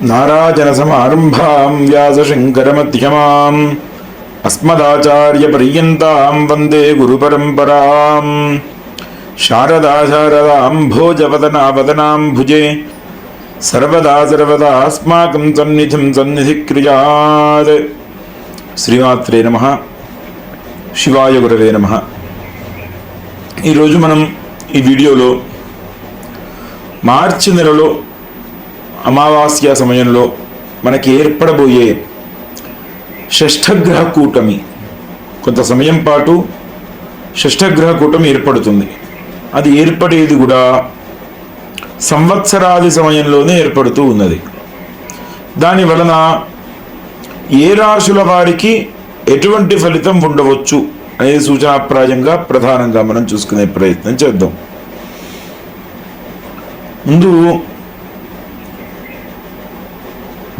నారాజనసమారంభాం వ్యాసశంకరమధ్యమాం అస్మదాచార్యపర్యంతాం వందే గురుపరంపరాం శారదా శారదాం భోజవదనావదనాం భుజే సర్వదా సర్వదా అస్మాకం సన్నిధిం సన్నిధిక్రియాత్ శ్రీమాత్రే నమ శివాయ గురవే నమ ఈరోజు మనం ఈ వీడియోలో మార్చి నెలలో అమావాస్య సమయంలో మనకి ఏర్పడబోయే షష్ఠగ్రహ కూటమి. కొంత సమయం పాటు షష్ఠగ్రహ కూటమి ఏర్పడుతుంది. అది ఏర్పడేది కూడా సంవత్సరాది సమయంలోనే ఏర్పడుతూ ఉన్నది. దాని వలన ఏ రాశుల వారికి ఎటువంటి ఫలితం ఉండవచ్చు అనేది సూచనాప్రాయంగా ప్రధానంగా మనం చూసుకునే ప్రయత్నం చేద్దాం. ముందు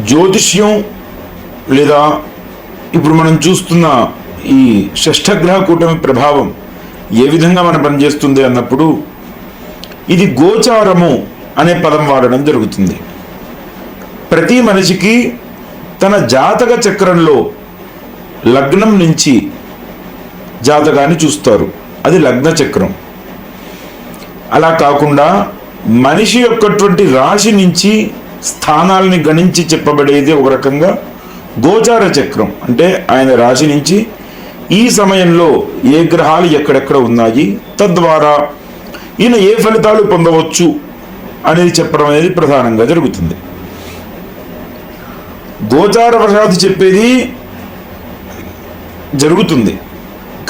జ్యోతిష్యం లేదా ఇప్పుడు మనం చూస్తున్న ఈ షష్ఠగ్రహ కూటమి ప్రభావం ఏ విధంగా మనం పనిచేస్తుంది అన్నప్పుడు ఇది గోచారము అనే పదం వాడడం జరుగుతుంది. ప్రతి మనిషికి తన జాతక చక్రంలో లగ్నం నుంచి జాతకాన్ని చూస్తారు. అది లగ్న చక్రం. అలా కాకుండా మనిషి యొక్కటువంటి రాశి నుంచి స్థానాలని గణించి చెప్పబడేది ఒక రకంగా గోచార చక్రం. అంటే ఆయన రాశి నుంచి ఈ సమయంలో ఏ గ్రహాలు ఎక్కడెక్కడ ఉన్నాయి తద్వారా ఈయన ఏ ఫలితాలు పొందవచ్చు అనేది చెప్పడం అనేది ప్రధానంగా జరుగుతుంది. గోచార వశాత్తు చెప్పేది జరుగుతుంది.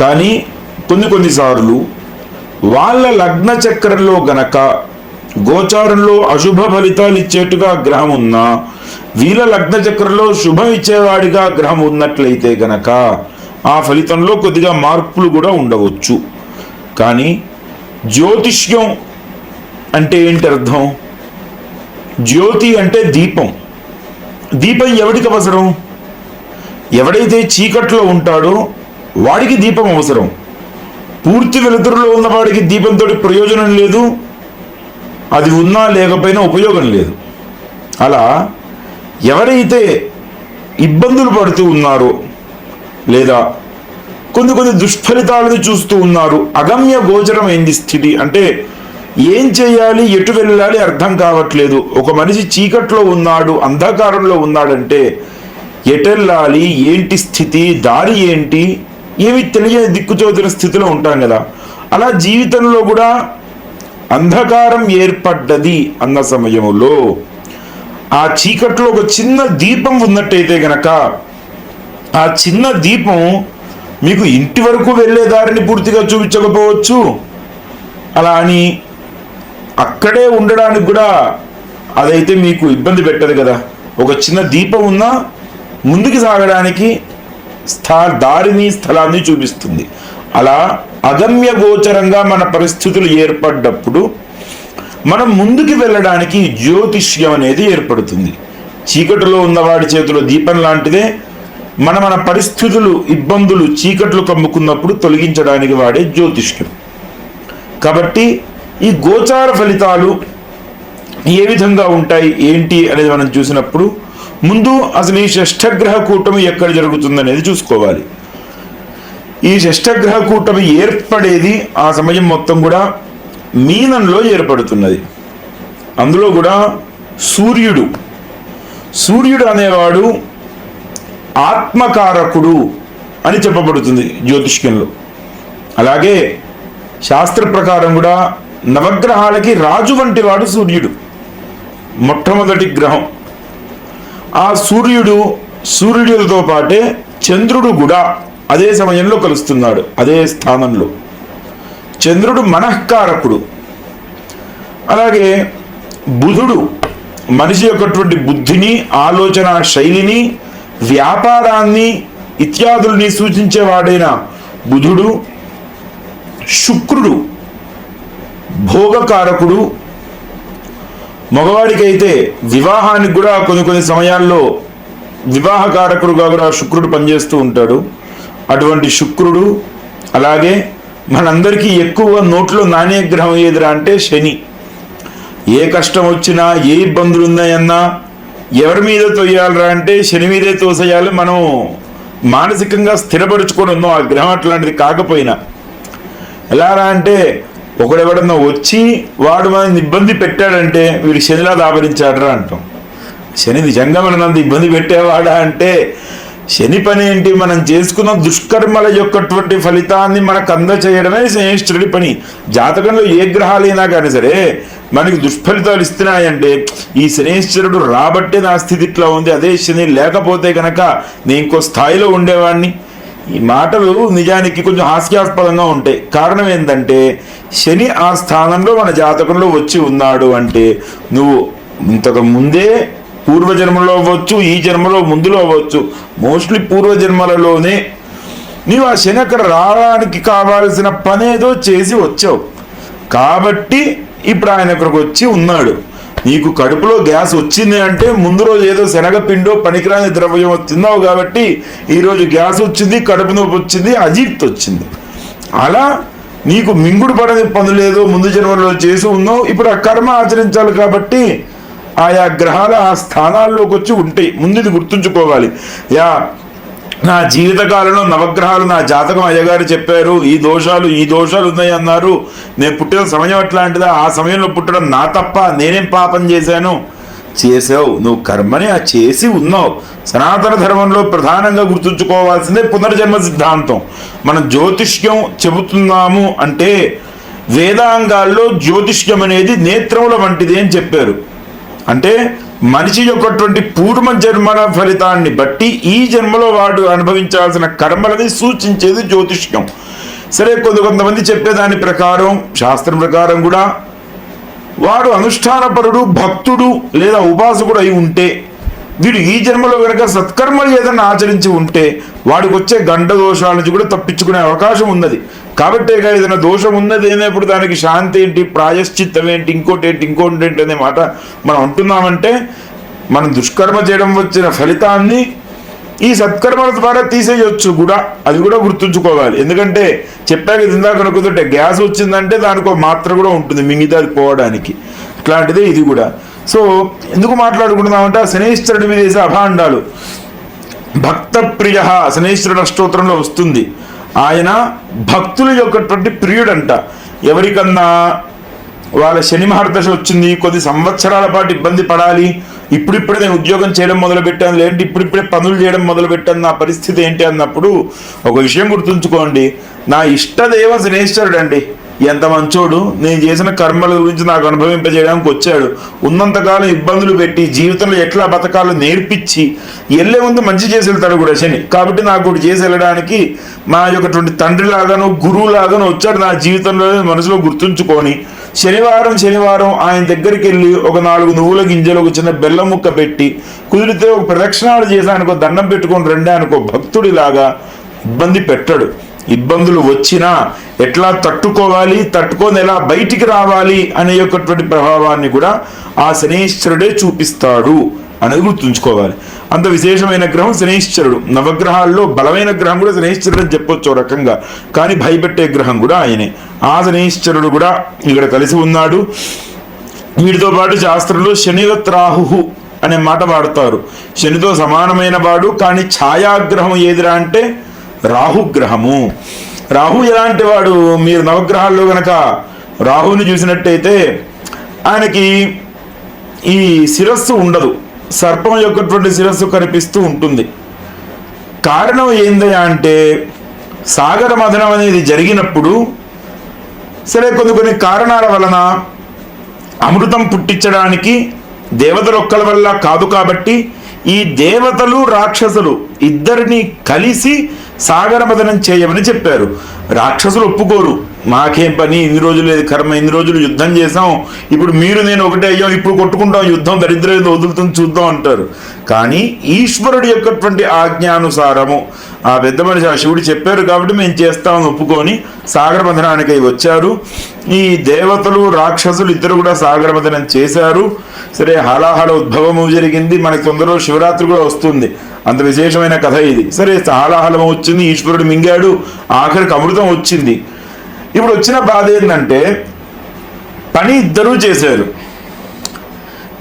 కానీ కొన్ని కొన్నిసార్లు వాళ్ళ లగ్న చక్రంలో గనక గోచారంలో అశుభ ఫలితాలు ఇచ్చేట్టుగా గ్రహం ఉన్నా వీల లగ్న చక్రంలో శుభం ఇచ్చేవాడిగా గ్రహం ఉన్నట్లయితే గనక ఆ ఫలితంలో కొద్దిగా మార్పులు కూడా ఉండవచ్చు. కానీ జ్యోతిష్యం అంటే ఏంటి అర్థం జ్యోతి అంటే దీపం. దీపం ఎవడికి అవసరం? ఎవడైతే చీకట్లో ఉంటాడో వాడికి దీపం అవసరం. పూర్తి వెలుతురులో ఉన్నవాడికి దీపంతో ప్రయోజనం లేదు అది ఉన్నా లేకపోయినా ఉపయోగం లేదు. అలా ఎవరైతే ఇబ్బందులు పడుతూ ఉన్నారో లేదా కొన్ని కొన్ని దుష్ఫలితాలను చూస్తూ ఉన్నారు అగమ్య గోచరమైంది స్థితి? అంటే ఏం చేయాలి ఎటు వెళ్ళాలి అర్థం కావట్లేదు. ఒక మనిషి చీకట్లో ఉన్నాడు అంధకారంలో ఉన్నాడంటే ఎటెళ్ళాలి ఏంటి స్థితి దారి ఏంటి ఏమి తెలియని దిక్కుచోదిన స్థితిలో ఉంటాం కదా. అలా జీవితంలో కూడా అంధకారం ఏర్పడ్డది అన్న సమయంలో ఆ చీకట్లో ఒక చిన్న దీపం ఉన్నట్టయితే గనక ఆ చిన్న దీపం మీకు ఇంటి వరకు వెళ్ళే దారిని పూర్తిగా చూపించకపోవచ్చు. అలా అని అక్కడే ఉండడానికి కూడా అదైతే మీకు ఇబ్బంది పెట్టదు కదా. ఒక చిన్న దీపం ఉన్నా ముందుకు సాగడానికి స్థా దారిని స్థలాన్ని చూపిస్తుంది. అలా అగమ్య గోచరంగా మన పరిస్థితులు ఏర్పడ్డప్పుడు మనం ముందుకు వెళ్ళడానికి జ్యోతిష్యం అనేది ఏర్పడుతుంది. చీకటిలో ఉన్నవాడి చేతిలో దీపం లాంటిదే మన మన పరిస్థితులు ఇబ్బందులు చీకట్లు కమ్ముకున్నప్పుడు తొలగించడానికి వాడే జ్యోతిష్యం. కాబట్టి ఈ గోచార ఫలితాలు ఏ విధంగా ఉంటాయి ఏంటి అనేది మనం చూసినప్పుడు ముందు అసలు ఈ షష్ఠగ్రహ కూటమి ఎక్కడ జరుగుతుందనేది చూసుకోవాలి. ఈ షష్ఠగ్రహ కూటమి ఏర్పడేది ఆ సమయం మొత్తం కూడా మీనంలో ఏర్పడుతున్నది. అందులో కూడా సూర్యుడు. సూర్యుడు అనేవాడు ఆత్మకారకుడు అని చెప్పబడుతుంది జ్యోతిష్యంలో. అలాగే శాస్త్ర ప్రకారం కూడా నవగ్రహాలకి రాజు వంటి వాడు సూర్యుడు. మొట్టమొదటి గ్రహం. ఆ సూర్యుడు సూర్యుడితో పాటే చంద్రుడు కూడా. అదే సమయంలో కలుస్తున్నాడు అదే స్థానంలో. చంద్రుడు మనఃకారకుడు. అలాగే బుధుడు మనిషి యొక్కటువంటి బుద్ధిని ఆలోచన శైలిని వ్యాపారాన్ని ఇత్యాదుల్ని సూచించేవాడైన బుధుడు శుక్రుడు భోగకారకుడు. మగవాడికైతే వివాహానికి కూడా కొన్ని కొన్ని సమయాల్లో వివాహకారకుడుగా కూడా శుక్రుడు పనిచేస్తూ ఉంటాడు. అటువంటి శుక్రుడు అలాగే మనందరికీ ఎక్కువ నోట్లో నాణ్యగ్రహం ఏదిరా అంటే శని. ఏ కష్టం వచ్చినా ఏ ఇబ్బందులు ఉన్నాయన్నా ఎవరి మీద తోయాలరా అంటే శని మీదే తోసేయాలి. మనం మానసికంగా స్థిరపరుచుకొని ఉన్నాం ఆ గ్రహం అట్లాంటిది కాకపోయినా. ఎలారా అంటే ఒకడెవడన్నా వచ్చి వాడు మనల్ని ఇబ్బంది పెట్టాడంటే వీడు శనిలా దాపరించాడరా అంటాం. శని నిజంగా మనల్ని ఇబ్బంది పెట్టేవాడా అంటే శని పని ఏంటి? మనం చేసుకున్న దుష్కర్మల యొక్కటువంటి ఫలితాన్ని మనకు అందచేయడమే శనిష్ఠుడి పని. జాతకంలో ఏ గ్రహాలైనా కానీ సరే మనకి దుష్ఫలితాలు ఇస్తున్నాయంటే ఈ శనేశ్వరుడు రాబట్టే నా స్థితి ఇట్లా ఉంది అదే శని లేకపోతే కనుక నేను ఇంకో స్థాయిలో ఉండేవాడిని ఈ మాటలు నిజానికి కొంచెం హాస్యాస్పదంగా ఉంటాయి. కారణం ఏంటంటే శని ఆ స్థానంలో మన జాతకంలో వచ్చి ఉన్నాడు అంటే నువ్వు ఇంతకు ముందే పూర్వజన్మలో అవ్వచ్చు ఈ జన్మలో ముందులో అవ్వచ్చు. మోస్ట్లీ పూర్వజన్మలలోనే నీవు ఆ శని అక్కడ రావడానికి కావాల్సిన పనేదో చేసి వచ్చావు. కాబట్టి ఇప్పుడు ఆయన అక్కడికి వచ్చి ఉన్నాడు. నీకు కడుపులో గ్యాస్ వచ్చింది అంటే ముందు రోజు ఏదో శనగపిండో పనికిరాని ద్రవ్యం తిన్నావు కాబట్టి ఈరోజు గ్యాస్ వచ్చింది కడుపు నొప్పి వచ్చింది అజీర్తి వచ్చింది. అలా నీకు మింగుడు పడని పనులేదో ముందు జన్మలో చేసి ఉన్నావు. ఇప్పుడు ఆ కర్మ ఆచరించాలి కాబట్టి ఆయా గ్రహాలు ఆ స్థానాల్లోకి వచ్చి ఉంటాయి ముందు ఇది గుర్తుంచుకోవాలి. యా నా జీవితకాలంలో నవగ్రహాలు నా జాతకం అయ్యగారు చెప్పారు ఈ దోషాలు ఈ దోషాలు ఉన్నాయి అన్నారు. నేను పుట్టిన సమయం అట్లాంటిదా? ఆ సమయంలో పుట్టడం నా తప్ప నేనేం పాపం చేశాను? చేసావు నువ్వు కర్మని ఆ చేసి ఉన్నావు. సనాతన ధర్మంలో ప్రధానంగా గుర్తుంచుకోవాల్సిందే పునర్జన్మ సిద్ధాంతం. మనం జ్యోతిష్యం చెబుతున్నాము అంటే వేదాంగాల్లో జ్యోతిష్యం అనేది నేత్రముల వంటిది అని చెప్పారు. అంటే మనిషి యొక్కటువంటి పూర్వ జన్మల ఫలితాన్ని బట్టి ఈ జన్మలో వాడు అనుభవించాల్సిన కర్మలని సూచించేది జ్యోతిష్యం. సరే కొంత కొంతమంది చెప్పేదాని ప్రకారం శాస్త్రం ప్రకారం కూడా వాడు అనుష్ఠానపరుడు భక్తుడు లేదా ఉపాసకుడు అయి ఉంటే వీడు ఈ జన్మలో కనుక సత్కర్మలు ఏదైనా ఆచరించి ఉంటే వాడికి వచ్చే గండ దోషాల నుంచి కూడా తప్పించుకునే అవకాశం ఉన్నది. కాబట్టి ఏదైనా దోషం ఉన్నది అయినప్పుడు దానికి శాంతి ఏంటి ప్రాయశ్చిత్తం ఏంటి ఇంకోటి ఏంటి ఇంకోటి ఏంటి అనే మాట మనం అంటున్నామంటే మనం దుష్కర్మ చేయడం వచ్చిన ఫలితాన్ని ఈ సత్కర్మల ద్వారా తీసేయొచ్చు కూడా. అది కూడా గుర్తుంచుకోవాలి. ఎందుకంటే చెప్పాక ఇందాక అనుకుంటుంటే గ్యాస్ వచ్చిందంటే దానికి మాత్ర కూడా ఉంటుంది మిగతా అది పోవడానికి. అట్లాంటిదే ఇది కూడా. సో ఎందుకు మాట్లాడుకుంటున్నామంటే ఆ శనేశ్వరుడి మీద వేసే అభాండాలు. భక్త ప్రియ శనేశ్వరుడు అష్టోత్తరంలో వస్తుంది. ఆయన భక్తుల యొక్కటువంటి ప్రియుడంట. ఎవరికన్నా వాళ్ళ శని మహర్దశ వచ్చింది కొద్ది సంవత్సరాల పాటు ఇబ్బంది పడాలి ఇప్పుడిప్పుడే నేను ఉద్యోగం చేయడం మొదలు పెట్టాను లేదంటే ఇప్పుడిప్పుడే పనులు చేయడం మొదలుపెట్టాను నా పరిస్థితి ఏంటి అన్నప్పుడు ఒక విషయం గుర్తుంచుకోండి. నా ఇష్టదేవ శనేశ్వరుడు అండి ఎంత మంచోడు? నేను చేసిన కర్మల గురించి నాకు అనుభవింపజేయడానికి వచ్చాడు. ఉన్నంతకాలం ఇబ్బందులు పెట్టి జీవితంలో ఎట్లా బతకాలో నేర్పించి వెళ్ళే ముందు మంచి చేసి వెళ్తాడు కూడా శని. కాబట్టి నాకు ఒకటి చేసి వెళ్ళడానికి మా యొక్కటువంటి తండ్రి లాగాను గురువు లాగాను వచ్చాడు నా జీవితంలో మనసులో గుర్తుంచుకొని. శనివారం శనివారం ఆయన దగ్గరికి వెళ్ళి ఒక నాలుగు నువ్వుల గింజలు ఒక చిన్న బెల్లం ముక్క పెట్టి కుదిరితే ఒక ప్రదక్షిణాలు చేసి ఆయనకు దండం పెట్టుకొని రండి అనుకో భక్తుడిలాగా ఇబ్బంది పెట్టాడు. ఇబ్బందులు వచ్చినా ఎట్లా తట్టుకోవాలి తట్టుకొని ఎలా బయటికి రావాలి అనే యొక్కటువంటి ప్రభావాన్ని కూడా ఆ శనీశ్వరుడే చూపిస్తాడు అనేది గుర్తుంచుకోవాలి. అంత విశేషమైన గ్రహం శనీశ్వరుడు. నవగ్రహాల్లో బలమైన గ్రహం కూడా శనీశ్వరుడు అని చెప్పొచ్చు రకంగా. కానీ భయపెట్టే గ్రహం కూడా ఆయనే. ఆ శనీశ్వరుడు కూడా ఇక్కడ కలిసి ఉన్నాడు. వీటితో పాటు శాస్త్రంలో శనివత్రాహు అనే మాట వాడతారు. శనితో సమానమైన వాడు కానీ ఛాయాగ్రహం ఏదిరా అంటే రాహుగ్రహము. రాహు ఎలాంటి వాడు? మీరు నవగ్రహాల్లో గనక రాహుని చూసినట్టయితే ఆయనకి ఈ శిరస్సు ఉండదు. సర్పం యొక్కటువంటి శిరస్సు కనిపిస్తూ ఉంటుంది. కారణం ఏందయ్యా అంటే సాగర మథనం అనేది జరిగినప్పుడు సరే కొన్ని కొన్ని కారణాల వలన అమృతం పుట్టించడానికి దేవతలు ఒక్కల వల్ల కాదు కాబట్టి ఈ దేవతలు రాక్షసులు ఇద్దరిని కలిసి సాగరమదనం చేయమని చెప్పారు. రాక్షసులు ఒప్పుకోరు. మాకేం పని? ఇన్ని రోజులు లేదు కర్మ ఇన్ని రోజులు యుద్ధం చేసాం ఇప్పుడు మీరు నేను ఒకటే అయ్యాం ఇప్పుడు కొట్టుకుంటాం యుద్ధం దరిద్రం వదులుతుంది చూద్దాం అంటారు. కానీ ఈశ్వరుడి యొక్కటువంటి ఆజ్ఞానుసారము ఆ పెద్ద మనిషి ఆ శివుడు చెప్పారు కాబట్టి మేము చేస్తామని ఒప్పుకొని సాగరమథనానికి వచ్చారు. ఈ దేవతలు రాక్షసులు ఇద్దరు కూడా సాగర బంధనం చేశారు. సరే హలాహల ఉద్భవము జరిగింది. మనకి తొందరలో శివరాత్రి కూడా వస్తుంది. అంత విశేషమైన కథ ఇది. సరే హలాహలం వచ్చింది ఈశ్వరుడు మింగాడు ఆఖరికి అమృతం వచ్చింది. ఇప్పుడు వచ్చిన బాధ ఏంటంటే పని ఇద్దరూ చేశారు.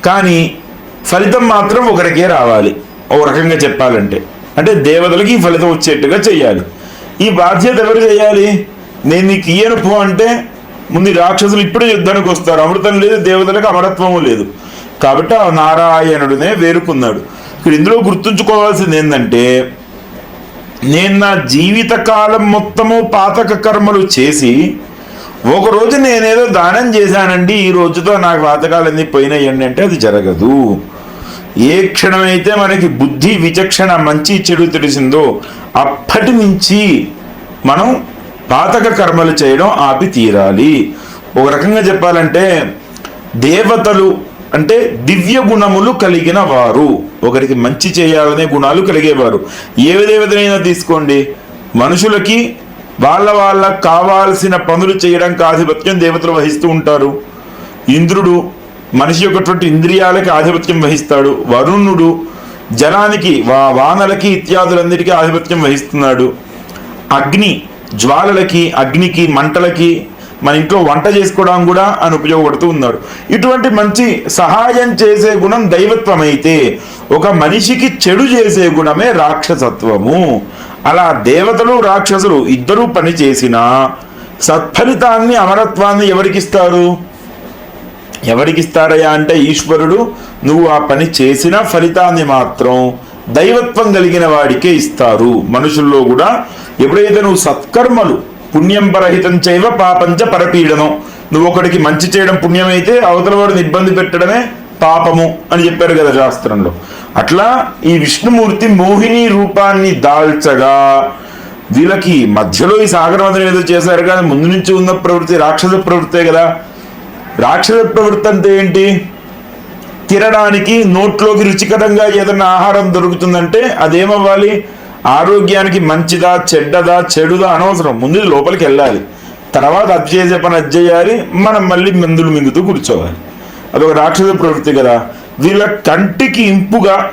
కానీ ఫలితం మాత్రం ఒకరికే రావాలి. ఒక రకంగా చెప్పాలంటే. అంటే దేవతలకి ఈ ఫలితం వచ్చేట్టుగా చేయాలి ఈ బాధ్యత ఎవరు చేయాలి? నేను నీకు ఇయ్యను పో అంటే ముందు రాక్షసులు ఇప్పుడే యుద్ధానికి వస్తారు. అమృతం లేదు దేవతలకు అమరత్వము లేదు. కాబట్టి ఆ నారాయణుడినే వేరుకున్నాడు. ఇక్కడ ఇందులో గుర్తుంచుకోవాల్సింది ఏంటంటే నేను నా జీవితకాలం మొత్తము పాతక కర్మలు చేసి ఒకరోజు నేనేదో దానం చేశానండి ఈ రోజుతో నాకు పాతకాలన్నీ పోయినాయండి అంటే అది జరగదు. ఏ క్షణమైతే మనకి బుద్ధి విచక్షణ మంచి చెడు తెలిసిందో అప్పటి నుంచి మనం పాతక కర్మలు చేయడం ఆపి తీరాలి. ఒక రకంగా చెప్పాలంటే దేవతలు అంటే దివ్య గుణములు కలిగిన వారు. ఒకరికి మంచి చేయాలనే గుణాలు కలిగేవారు. ఏ దేవతనైనా తీసుకోండి. మనుషులకి వాళ్ళ వాళ్ళ కావాల్సిన పనులు చేయడానికి ఆధిపత్యం దేవతలు వహిస్తూ ఉంటారు. ఇంద్రుడు మనిషి యొక్కటువంటి ఇంద్రియాలకి ఆధిపత్యం వహిస్తాడు. వరుణుడు జలానికి వా వానలకి ఇత్యాదులందరికీ ఆధిపత్యం వహిస్తున్నాడు. అగ్ని జ్వాలలకి అగ్నికి మంటలకి మన ఇంట్లో వంట చేసుకోవడం కూడా అని ఉపయోగపడుతూ ఉన్నాడు ఇటువంటి మంచి సహాయం చేసే గుణం దైవత్వం అయితే ఒక మనిషికి చెడు చేసే గుణమే రాక్షసత్వము. అలా దేవతలు రాక్షసులు ఇద్దరూ పని చేసినా సత్ఫలితాన్ని అమరత్వాన్ని ఎవరికిస్తారు? ఎవరికిస్తారయ్యా అంటే ఈశ్వరుడు నువ్వు ఆ పని చేసిన ఫలితాన్ని మాత్రం దైవత్వం కలిగిన వాడికే ఇస్తారు. మనుషుల్లో కూడా ఎప్పుడైతే నువ్వు సత్కర్మలు పుణ్యం పరహితం పాపంచ పరపీడనం. నువ్వు ఒకడికి మంచి చేయడం పుణ్యమైతే అవతల వాడిని ఇబ్బంది పెట్టడమే పాపము అని చెప్పారు కదా శాస్త్రంలో. అట్లా ఈ విష్ణుమూర్తి మోహిని రూపాన్ని దాల్చగా వీళ్ళకి మధ్యలో ఈ సాగరవంతం ఏదో చేశారు కానీ ముందు నుంచి ఉన్న ప్రవృత్తి రాక్షస ప్రవృత్తే కదా. రాక్షస ప్రవృత్తి అంటే ఏంటి? తినడానికి నోట్లోకి రుచికరంగా ఏదైనా ఆహారం దొరుకుతుందంటే అదేమవ్వాలి? ఆరోగ్యానికి మంచిదా చెడ్డదా చెడుదా అనవసరం ముందు లోపలికి వెళ్ళాలి. తర్వాత అది చేసే పని అది చేయాలి మనం మళ్ళీ మందులు మింగుతూ కూర్చోవాలి. అదొక రాక్షస ప్రవృత్తి కదా. వీళ్ళ కంటికి ఇంపుగా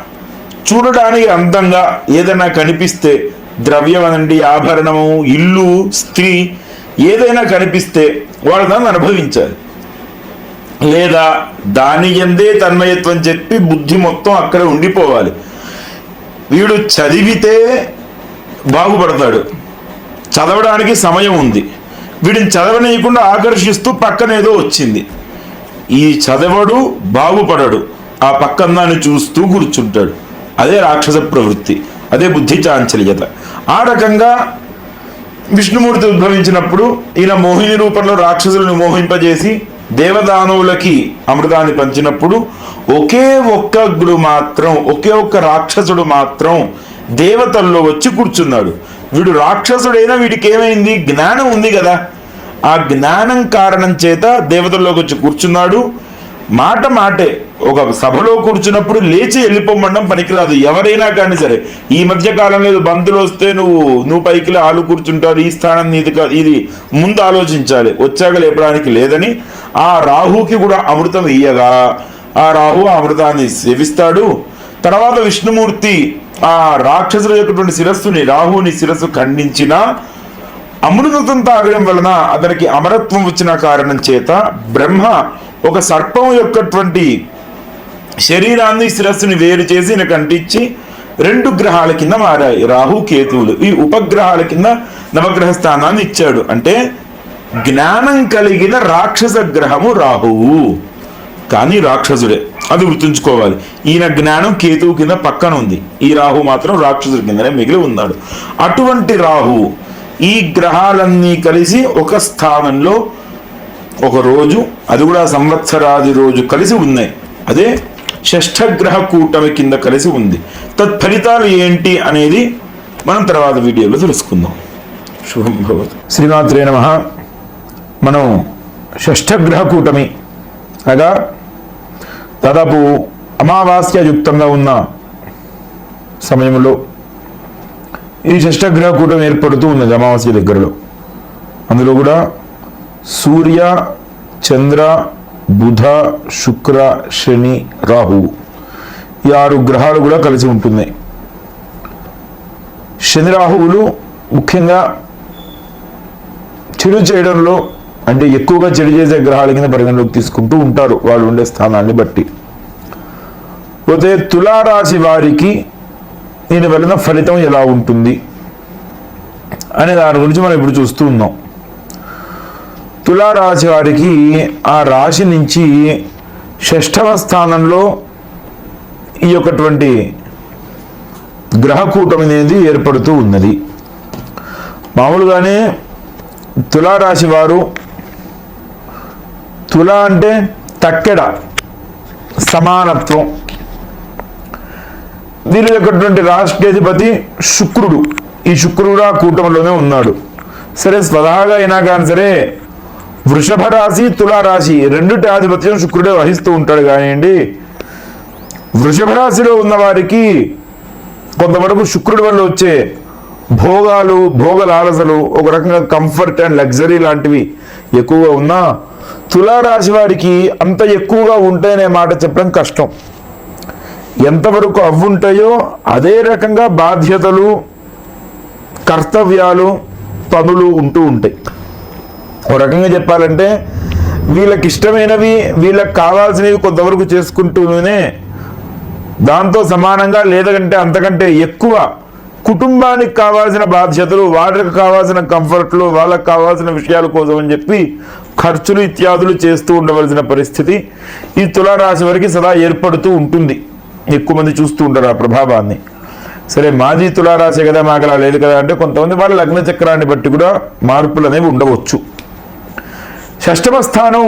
చూడడానికి అందంగా ఏదైనా కనిపిస్తే ద్రవ్యం అనండి ఆభరణము ఇల్లు స్త్రీ ఏదైనా కనిపిస్తే వాళ్ళు దాన్ని అనుభవించాలి. లేదా దాని ఎందే తన్మయత్వం చెప్పి బుద్ధి మొత్తం అక్కడ ఉండిపోవాలి. వీడు చదివితే బాగుపడతాడు. చదవడానికి సమయం ఉంది. వీడిని చదవనీయకుండా ఆకర్షిస్తూ పక్కనేదో వచ్చింది. ఈ చదవడు బాగుపడడు. ఆ పక్కన దాన్ని చూస్తూ కూర్చుంటాడు. అదే రాక్షస ప్రవృత్తి అదే బుద్ధి చాంచల్యత. ఆ రకంగా విష్ణుమూర్తి ఉద్భవించినప్పుడు ఈయన మోహిని రూపంలో రాక్షసులను మోహింపజేసి దేవదానవులకి అమృతాన్ని పంచినప్పుడు ఒకే ఒక్కడు మాత్రం ఒకే ఒక్క రాక్షసుడు మాత్రం దేవతల్లో వచ్చి కూర్చున్నాడు. వీడు రాక్షసుడైనా వీడికి ఏమైంది జ్ఞానం ఉంది కదా. ఆ జ్ఞానం కారణం చేత దేవతల్లోకి వచ్చి కూర్చున్నాడు. మాట మాటే. ఒక సభలో కూర్చున్నప్పుడు లేచి వెళ్ళిపోమడం పనికిరాదు. ఎవరైనా కానీ సరే ఈ మధ్య కాలంలో బంతులు వస్తే నువ్వు నువ్వు పైకి ఆలు కూర్చుంటారు ఈ స్థానం నీది కాదు ఇది ముందు ఆలోచించాలి. వచ్చాక లేపడానికి లేదని ఆ రాహుకి కూడా అమృతం ఇయ్యగా. ఆ రాహు ఆ అమృతాన్ని సేవిస్తాడు. తర్వాత విష్ణుమూర్తి ఆ రాక్షసుల యొక్కటువంటి శిరస్సుని రాహుని శిరస్సు ఖండించిన అమృతం తాగడం వలన అతనికి అమరత్వం వచ్చిన కారణం చేత బ్రహ్మ ఒక సర్పం యొక్కటువంటి శరీరాన్ని శిరస్సుని వేరు చేసి ఈయనకు అంటించి రెండు గ్రహాల కింద మారాయి. రాహు కేతువులు. ఈ ఉపగ్రహాల కింద నవగ్రహ స్థానాన్ని ఇచ్చాడు. అంటే జ్ఞానం కలిగిన రాక్షస గ్రహము రాహువు. కానీ రాక్షసుడే. అది గుర్తుంచుకోవాలి. ఈయన జ్ఞానం కేతువు కింద పక్కన ఉంది. ఈ రాహు మాత్రం రాక్షసుడి కిందనే మిగిలి ఉన్నాడు. అటువంటి రాహు ఈ గ్రహాలన్నీ కలిసి ఒక స్థానంలో ఒక రోజు అది కూడా సంవత్సరాది రోజు కలిసి ఉన్నాయి అదే షష్ఠగ్రహ కూటమి కింద కలిసి ఉంది. తత్ఫలితాలు ఏంటి అనేది మనం తర్వాత వీడియోలో తెలుసుకుందాం. శుభం భవతు. శ్రీమాత్రే నమ. మనం షష్ఠగ్రహ కూటమి అనగా దాదాపు అమావాస్య యుక్తంగా ఉన్న సమయంలో ఈ షష్ఠగ్రహ కూటమి ఏర్పడుతూ ఉన్నది అమావాస్య దగ్గరలో. అందులో కూడా సూర్య చంద్ర బుధ శుక్ర శని రాహు ఈ ఆరు గ్రహాలు కూడా కలిసి ఉంటున్నాయి శని రాహువులు ముఖ్యంగా చెడు చేయడంలో అంటే ఎక్కువగా చెడు చేసే గ్రహాల కింద పరిగణలోకి తీసుకుంటూ ఉంటారు. వాళ్ళు ఉండే స్థానాన్ని బట్టి. పోతే తులారాశి వారికి దీని వలన ఫలితం ఎలా ఉంటుంది? అనే దాని గురించి మనం ఇప్పుడు చూస్తూ ఉన్నాం. తులారాశి వారికి ఆ రాశి నుంచి షష్ఠమ స్థానంలో ఈ యొక్కటువంటి గ్రహకూటం అనేది ఏర్పడుతూ ఉన్నది. మామూలుగానే తులారాశి వారు తుల అంటే తక్కెడ సమానత్వం. వీళ్ళ యొక్కటువంటి రాష్ట్రాధిపతి శుక్రుడు. ఈ శుక్రుడు ఆ కూటమిలోనే ఉన్నాడు. సరే స్వతహాగా అయినా కానీ సరే వృషభ రాశి తులారాశి రెండుటి ఆధిపత్యం శుక్రుడే వహిస్తూ ఉంటాడు కానివ్వండి. వృషభ రాశిలో ఉన్న వారికి కొంతవరకు శుక్రుడి వల్ల వచ్చే భోగాలు భోగ లాలసలు ఒక రకంగా కంఫర్ట్ అండ్ లగ్జరీ లాంటివి ఎక్కువగా ఉన్నా తులారాశి వారికి అంత ఎక్కువగా ఉంటాయనే మాట చెప్పడం కష్టం. ఎంతవరకు అవ్వుంటాయో అదే రకంగా బాధ్యతలు కర్తవ్యాలు పనులు ఉంటూ ఉంటాయి. ఒక రకంగా చెప్పాలంటే వీళ్ళకి ఇష్టమైనవి వీళ్ళకి కావాల్సినవి కొంతవరకు చేసుకుంటూనే దాంతో సమానంగా లేదంటే అంతకంటే ఎక్కువ కుటుంబానికి కావాల్సిన బాధ్యతలు వాళ్ళకి కావాల్సిన కంఫర్ట్లు వాళ్ళకి కావాల్సిన విషయాల కోసం అని చెప్పి ఖర్చులు ఇత్యాదులు చేస్తూ ఉండవలసిన పరిస్థితి ఈ తులారాశి వారికి సదా ఏర్పడుతూ ఉంటుంది. ఎక్కువ మంది చూస్తూ ఉంటారు ఆ ప్రభావాన్ని. సరే మాజీ తులారాశి కదా మాకు అలా లేదు కదా అంటే కొంతమంది వాళ్ళ లగ్న చక్రాన్ని బట్టి కూడా మార్పులు అనేవి ఉండవచ్చు. షష్టమ స్థానం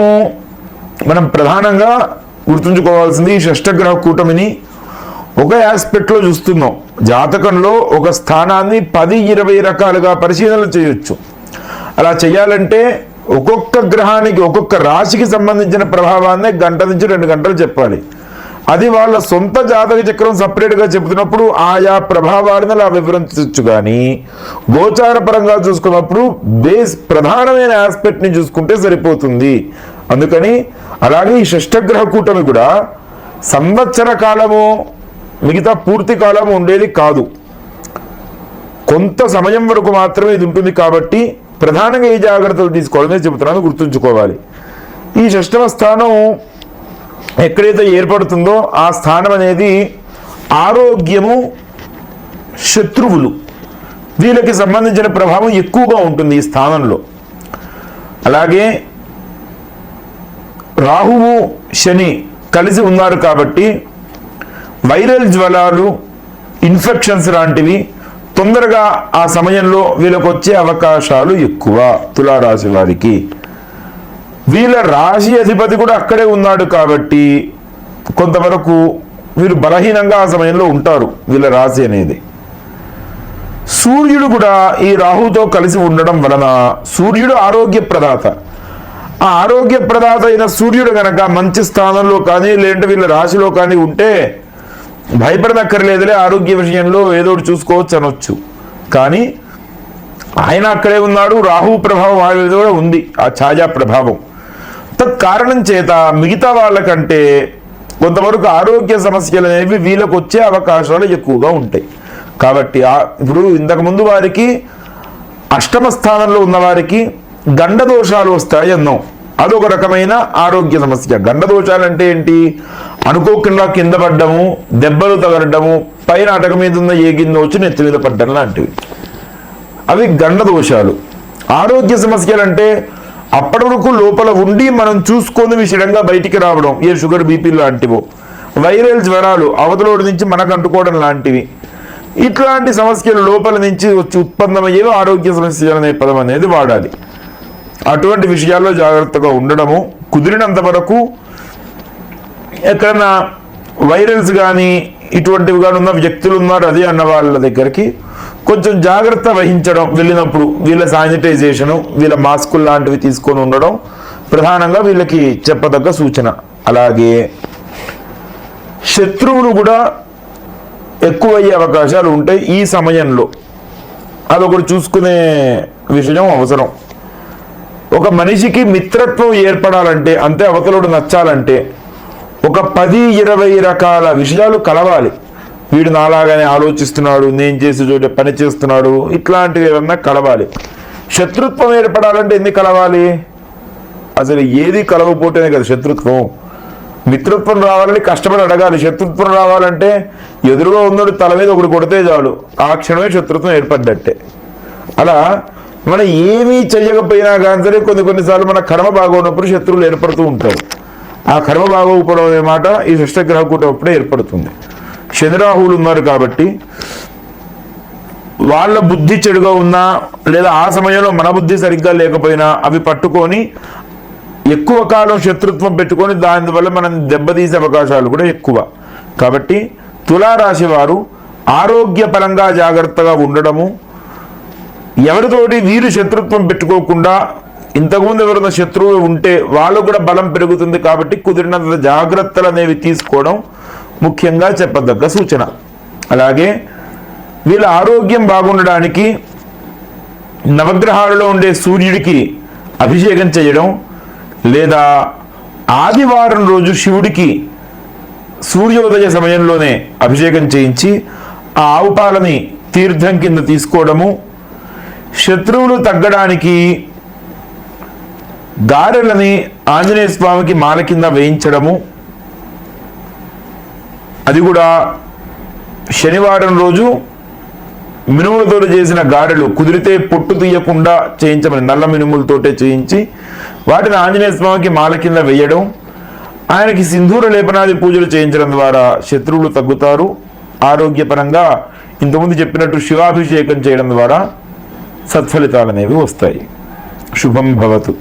మనం ప్రధానంగా గుర్తుంచుకోవాల్సింది ఈ షష్టగ్రహ కూటమిని ఒక ఆస్పెక్ట్లో చూస్తున్నాం. జాతకంలో ఒక స్థానాన్ని పది ఇరవై రకాలుగా పరిశీలన చేయొచ్చు. అలా చేయాలంటే ఒక్కొక్క గ్రహానికి ఒక్కొక్క రాశికి సంబంధించిన ప్రభావాన్ని గంట నుంచి రెండు గంటలు చెప్పాలి. అది వాళ్ళ సొంత జాతక చక్రం సపరేట్గా చెబుతున్నప్పుడు ఆయా ప్రభావాలను అలా వివరించవచ్చు కానీ గోచార పరంగా చూసుకున్నప్పుడు బేస్ ప్రధానమైన ఆస్పెక్ట్ని చూసుకుంటే సరిపోతుంది. అందుకని అలాగే ఈ షష్టగ్రహ కూటమి కూడా సంవత్సర కాలము మిగతా పూర్తి కాలం ఉండేది కాదు. కొంత సమయం వరకు మాత్రమే ఇది ఉంటుంది కాబట్టి ప్రధానంగా ఏ జాగ్రత్తలు తీసుకోవాలని చెబుతున్నాను గుర్తుంచుకోవాలి. ఈ షష్టమ స్థానం ఎక్కడైతే ఏర్పడుతుందో ఆ స్థానం అనేది ఆరోగ్యము శత్రువులు. వీళ్ళకి సంబంధించిన ప్రభావం ఎక్కువగా ఉంటుంది ఈ స్థానంలో. అలాగే రాహువు శని కలిసి ఉన్నారు కాబట్టి వైరల్ జ్వరాలు ఇన్ఫెక్షన్స్ లాంటివి తొందరగా ఆ సమయంలో వీళ్ళకి వచ్చే అవకాశాలు ఎక్కువ తులారాశి వారికి. వీళ్ళ రాశి అధిపతి కూడా అక్కడే ఉన్నాడు కాబట్టి కొంతవరకు వీరు బలహీనంగా ఆ సమయంలో ఉంటారు వీళ్ళ రాశి అనేది. సూర్యుడు కూడా ఈ రాహుతో కలిసి ఉండడం వలన సూర్యుడు ఆరోగ్య ప్రదాత. ఆ ఆరోగ్య ప్రదాత అయిన సూర్యుడు కనుక మంచి స్థానంలో కానీ లేదంటే వీళ్ళ రాశిలో కానీ ఉంటే భయపడనక్కర్లేదులే ఆరోగ్య విషయంలో ఏదో ఒకటి చూసుకోవచ్చు అనొచ్చు. కానీ ఆయన అక్కడే ఉన్నాడు రాహు ప్రభావం ఆయన కూడా ఉంది ఆ ఛాయా ప్రభావం. తత్కారణం చేత మిగతా వాళ్ళకంటే కొంతవరకు ఆరోగ్య సమస్యలు అనేవి వీళ్ళకు వచ్చే అవకాశాలు ఎక్కువగా ఉంటాయి. కాబట్టి ఇప్పుడు ఇంతకుముందు వారికి అష్టమ స్థానంలో ఉన్నవారికి గండదోషాలు గండ దోషాలు వస్తాయి అన్నాం అదొక రకమైన ఆరోగ్య సమస్య. గండదోషాలు అంటే ఏంటి? అనుకోకుండా కింద పడ్డము దెబ్బలు తగలడము పైన అటక మీద ఉన్న ఏ గింద వచ్చి నెత్తి మీద పడ్డం లాంటివి. అవి గండ దోషాలు. ఆరోగ్య సమస్యలు అంటే అప్పటి వరకు లోపల ఉండి మనం చూసుకొని విషయంగా బయటికి రావడం ఏ షుగర్ బీపీ లాంటివో. వైరల్ జ్వరాలు అవతలోడి నుంచి మనకు అంటుకోవడం లాంటివి. ఇట్లాంటి సమస్యలు లోపల నుంచి వచ్చి ఉత్పన్నమయ్యేవి ఆరోగ్య సమస్యలు అనే పదం అనేది వాడాలి. అటువంటి విషయాల్లో జాగ్రత్తగా ఉండడము కుదిరినంత వరకు ఎక్కడన్నా వైరల్స్ కానీ ఇటువంటివి ఉన్న వ్యక్తులు ఉన్నారు అదే అన్న వాళ్ళ దగ్గరికి. కొంచెం జాగ్రత్త వహించడం వెళ్ళినప్పుడు వీళ్ళ శానిటైజేషను వీళ్ళ మాస్కులు లాంటివి తీసుకొని ఉండడం ప్రధానంగా వీళ్ళకి చెప్పదగ్గ సూచన. అలాగే శత్రువులు కూడా ఎక్కువయ్యే అవకాశాలు ఉంటాయి ఈ సమయంలో. అదొకటి చూసుకునే విషయం అవసరం. ఒక మనిషికి మిత్రత్వం ఏర్పడాలంటే అంతే అవతలుడు నచ్చాలంటే ఒక పది ఇరవై రకాల విషయాలు కలవాలి. వీడు నాలాగానే ఆలోచిస్తున్నాడు నేను చేసే చోట పని చేస్తున్నాడు ఇట్లాంటివి ఏమన్నా కలవాలి. శత్రుత్వం ఏర్పడాలంటే ఎన్ని కలవాలి? అసలు ఏది కలవపోతేనే కదా శత్రుత్వం. మిత్రత్వం రావాలని కష్టపడి అడగాలి. శత్రుత్వం రావాలంటే ఎదురుగా ఉన్నోడు తల మీద ఒకటి కొడితే చాలు. ఆ క్షణమే శత్రుత్వం ఏర్పడ్డట్టే. అలా మనం ఏమీ చెయ్యకపోయినా కానీ సరే కొన్ని కొన్నిసార్లు మన కర్మ బాగోనప్పుడు శత్రువులు ఏర్పడుతూ ఉంటారు. ఆ కర్మ బాగోకపోవడం అనే మాట ఈ షష్టగ్రహ కూటం అప్పుడే ఏర్పడుతుంది. చంద్రాహువులు ఉన్నారు కాబట్టి వాళ్ళ బుద్ధి చెడుగా ఉన్నా లేదా ఆ సమయంలో మన బుద్ధి సరిగ్గా లేకపోయినా అవి పట్టుకొని ఎక్కువ కాలం శత్రుత్వం పెట్టుకొని దానివల్ల మనం దెబ్బతీసే అవకాశాలు కూడా ఎక్కువ. కాబట్టి తులారాశి వారు ఆరోగ్యపరంగా జాగ్రత్తగా ఉండడము ఎవరితోటి వీరు శత్రుత్వం పెట్టుకోకుండా ఇంతకుముందు ఎవరైనా శత్రువులు ఉంటే వాళ్ళు కూడా బలం పెరుగుతుంది కాబట్టి కుదిరినంత జాగ్రత్తలు అనేవి తీసుకోవడం ముఖ్యంగా చెప్పదగ్గ సూచన. అలాగే వీళ్ళ ఆరోగ్యం బాగుండడానికి నవగ్రహాలలో ఉండే సూర్యుడికి అభిషేకం చేయడం లేదా ఆదివారం రోజు శివుడికి సూర్యోదయ సమయంలోనే అభిషేకం చేయించి ఆ ఆవు పాలని తీర్థం కింద తీసుకోవడము శత్రువులు తగ్గడానికి గారెలని ఆంజనేయ స్వామికి మాల కింద వేయించడము. అది కూడా శనివారం రోజు మినుములతో చేసిన గారెలు కుదిరితే పొట్టు తీయకుండా చేయించమని నల్ల మినుములతోటే చేయించి వాటిని ఆంజనేయ స్వామికి మాల కింద వేయడం. ఆయనకి సింధూర లేపనాది పూజలు చేయించడం ద్వారా శత్రువులు తగ్గుతారు. ఆరోగ్యపరంగా ఇంతకుముందు చెప్పినట్టు శివాభిషేకం చేయడం ద్వారా సత్ఫలితాలు అనేవి వస్తాయి. శుభం భవతు.